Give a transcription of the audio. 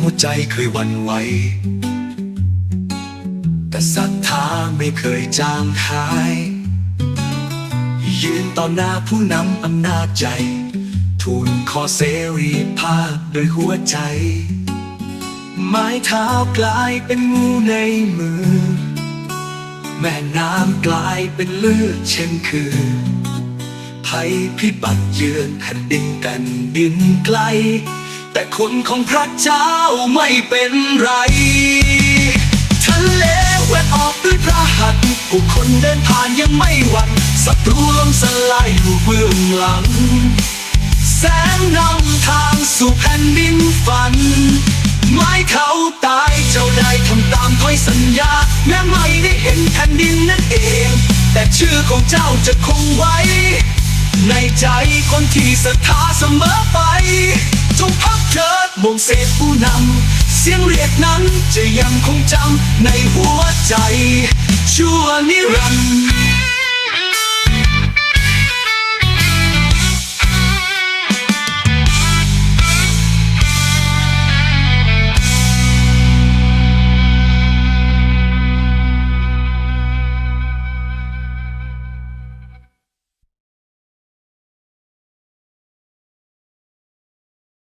หัวใจเคยวันไหว แต่ศรัทธาไม่เคยจางหาย ยืนต่อหน้าผู้นำอำนาจใจ ทูลขอเสรีภาพโดยหัวใจ ไม้เท้ากลายเป็นงูในมือ แม่น้ำกลายเป็นเลือดเช่นคือภัยพิบัติเยือนแผ่นดินกันดินไกล แต่คนของพระเจ้าไม่เป็นไร ทะเลแวกออกด้วยพระหัตถ์ผู้คนเดินผ่านยังไม่หวั่นศัตรูล้มสลายอยู่เบื้องหลัง แสงนำทางสู่แผ่นดินฝัน ไม้เขาตายเจ้าได้ทำตามถ้อยสัญญา แม้ไม่ได้เห็นแผ่นดินนั่นเอง แต่ชื่อของเจ้าจะคงไว้ ในใจคนที่ศรัทธาเสมอไป วงเสษผู้นำ เสียงเรียกนั้นจะยังคงจำในหัวใจ ชั่วนิรันดร์